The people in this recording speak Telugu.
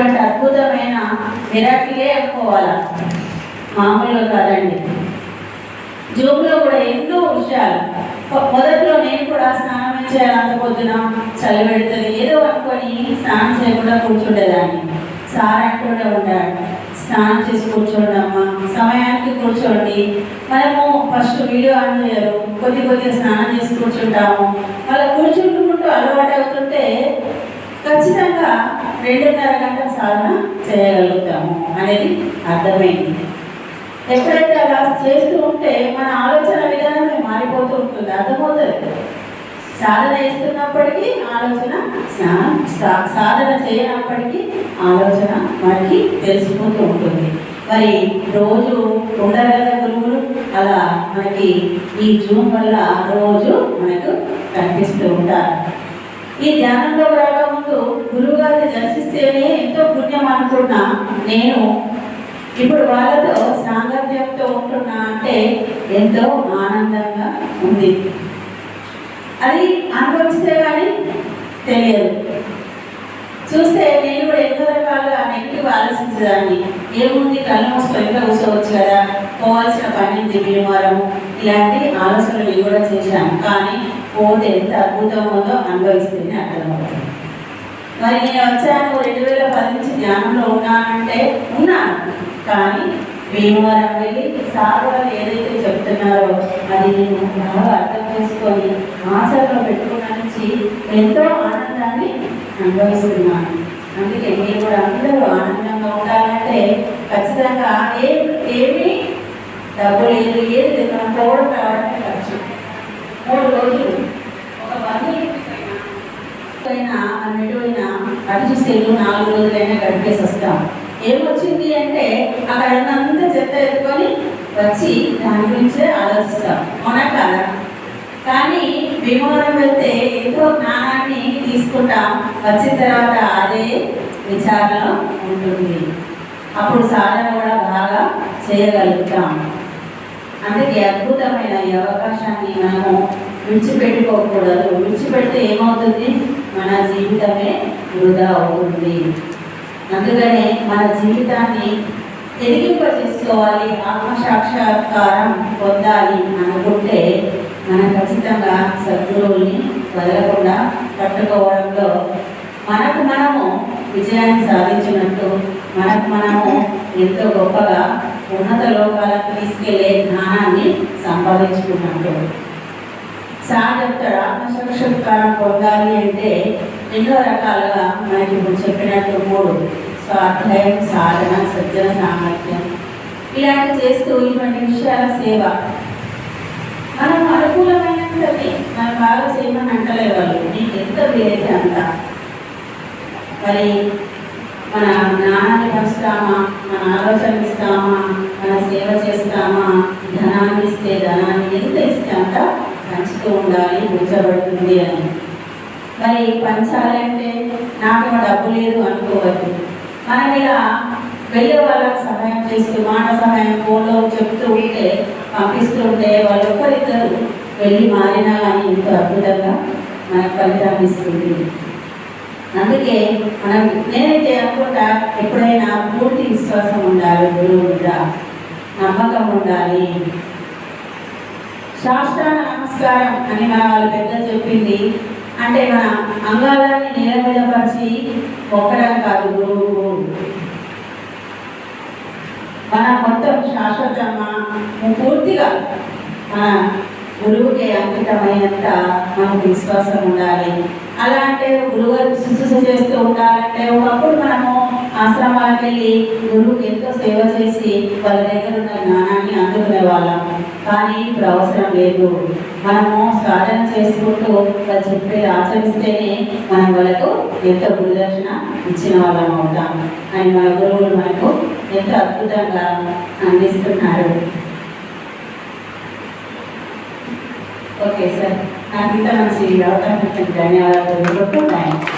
ఇటువంటి అద్భుతమైన మిరాకిలే అనుకోవాలి? మామూలుగా కాదండి. జూమ్లో కూడా ఎన్నో విషయాలు. మొదట్లో నేను కూడా స్నానం చేయాలంత పొద్దున చలి పెడుతుంది. ఏదో అనుకొని స్నానం చేయకుండా కూర్చుండేదాన్ని. సార్ అంటూనే ఉంటాడు స్నానం చేసి కూర్చోండి అమ్మా. సమయానికి కూర్చోండి. మనము ఫస్ట్ వీడియో ఆన్ చేయరు. కొద్ది కొద్దిగా స్నానం చేసి కూర్చుంటాము. అలా కూర్చుంటుకుంటూ రెండున్నర గంటల సాధన చేయగలుగుతాము అనేది అర్థమైంది. ఎప్పుడైతే అలా చేస్తూ ఉంటే మన ఆలోచన విధానమే మారిపోతూ ఉంటుంది. అర్థమవుతుంది సాధన చేస్తున్నప్పటికీ ఆలోచన సా- సాధన చేయనప్పటికీ ఆలోచన మనకి తెలిసిపోతూ ఉంటుంది. మరి రోజు ఉండగల గురువులు అలా మనకి ఈ జూమ్ వల్ల రోజు మనకు కనిపిస్తూ ఉంటారు. ఈ ధ్యానంలో రాకముందు గురువు గారిని దర్శిస్తేనే ఎంతో పుణ్యం అనుకున్నా నేను. ఇప్పుడు వాళ్ళతో సాంగత్యంతో ఉంటున్నా అంటే ఎంతో ఆనందంగా ఉంది. అది అనుభవిస్తే కానీ తెలియదు. చూస్తే నేను కూడా ఎన్నో రకాలుగా నెగిటివ్ ఆలోచించేదాన్ని. ఏముంది కళ్ళు మూసుకొని ఇంట్లో కూర్చోవచ్చు కదా? పోవాల్సిన పని భీమవరం. ఇలాంటి ఆలోచనలు కూడా చేశాను. కానీ పోతే ఎంత అద్భుతం ఉందో అనుభవిస్తేనే అర్థమవుతుంది. మరి నేను వచ్చాను రెండు వేల పది నుంచి ధ్యానంలో ఉన్నానంటే ఉన్నాను. కానీ భీమవరం వెళ్ళి సార్ వాళ్ళు ఏదైతే చెప్తున్నారో అది నేను బాగా అర్థం చేసుకొని ఆచరణలో పెట్టుకున్న నుంచి ఎంతో ఆనందాన్ని అనుభవిస్తున్నాను. అందుకే మీరు కూడా అందరూ ఆనందంగా ఉండాలంటే ఖచ్చితంగా ఏ ఏమి డబ్బు లేదు ఏది మనం పోవడం తీసుకెళ్ళు నాలుగు రోజులైనా గడిపేసి వస్తాం. ఏమొచ్చింది అంటే అక్కడ అంతా చెత్త ఎత్తుకొని వచ్చి దాని గురించే ఆలోచిస్తాం. అవునా కాదా? కానీ భీమవరం వెళ్తే ఎంతో జ్ఞానాన్ని తీసుకుంటాం వచ్చిన తర్వాత అదే విచారణ ఉంటుంది. అప్పుడు సాధన కూడా బాగా చేయగలుగుతాం. అందుకే అద్భుతమైన ఈ అవకాశాన్ని మనము విడిచిపెట్టుకోకూడదు. విడిచిపెడితే ఏమవుతుంది? మన జీవితమే వృధా అవుతుంది. అందుకనే మన జీవితాన్ని తెలిగింపజేసుకోవాలి చేసుకోవాలి ఆత్మసాక్షాత్కారం పొందాలి అనుకుంటే మనం ఖచ్చితంగా సద్గురువుల్ని వదలకుండా పట్టుకోవడంలో మనకు మనము విజయాన్ని సాధించినట్టు మనకు మనము ఎంతో గొప్పగా ఉన్నత లోకాలకు తీసుకెళ్ళే జ్ఞానాన్ని సంపాదించుకున్నట్టు. సార్ చెప్తాడు ఆత్మసాక్షాత్కారం పొందాలి అంటే ఎన్నో రకాలుగా మనకి ఇప్పుడు చెప్పినట్టు మూడు. స్వాధ్యాయం సాధన సజ్జన సామర్థ్యం. ఇలాంటి చేస్తూ ఇటువంటి విషయాల సేవ. మనం అనుకూలమైనది మనం బాగా చేయమని అంటలే వాళ్ళు. నీకు ఎంత వీలైతే అంత. మరి మన జ్ఞానాన్ని పంచుతామా? మన ఆలోచన ఇస్తామా? మన సేవ చేస్తామా? ధనాన్ని ఇస్తే ధనాన్ని ఎంత ఇస్తే అంత పంచుతూ ఉండాలి ఉంచబడుతుంది అని. మరి పంచాలంటే నాకు డబ్బు లేదు అనుకోవద్దు. మనం ఇలా వెళ్ళే వాళ్ళకి సహాయం చేస్తూ మాట సహాయం ఫోన్లో చెప్తూ ఉంటే పంపిస్తూ ఉంటే వాళ్ళు ఒకరిద్దరు వెళ్ళి మారినా కానీ ఇంత అద్భుతంగా మనకు ఫలితాన్ని ఇస్తుంది. అందుకే మనం నేనైతే అనుకుంటా ఎప్పుడైనా పూర్తి విశ్వాసం ఉండాలి గురువు మీద నమ్మకం ఉండాలి. శాస్త్రాన్ని నమస్కారం అని మన వాళ్ళ పెద్ద చెప్పింది అంటే మన అంగాలని నేల మీద పరిచి కాదు గురువు మన మొత్తం శాశ్వతంగా పూర్తిగా మన గురువుకి అంకితమైనంత మనకు విశ్వాసం ఉండాలి. అలా అంటే గురువు శుశ్రూష చేస్తూ ఉండాలంటే ఒకప్పుడు మనము ఆశ్రమాలకు వెళ్ళి గురువుకి ఎంతో సేవ చేసి వాళ్ళ దగ్గర ఉన్న జ్ఞానాన్ని అందుకునే వాళ్ళం. కానీ ఇప్పుడు అవసరం లేదు. మనము సాధన చేసుకుంటూ వాళ్ళు చెప్పేది ఆచరిస్తేనే మనం వాళ్ళకు ఎంతో గురుదర్శన ఇచ్చిన వాళ్ళం అవుతాం. అని మన గురువులు మనకు ఎంతో అద్భుతంగా అందిస్తున్నారు. ఓకే సార్ నాకు ఇంత మంచి అవకాశం ఇచ్చిన ధన్యవాదాలు థ్యాంక్స్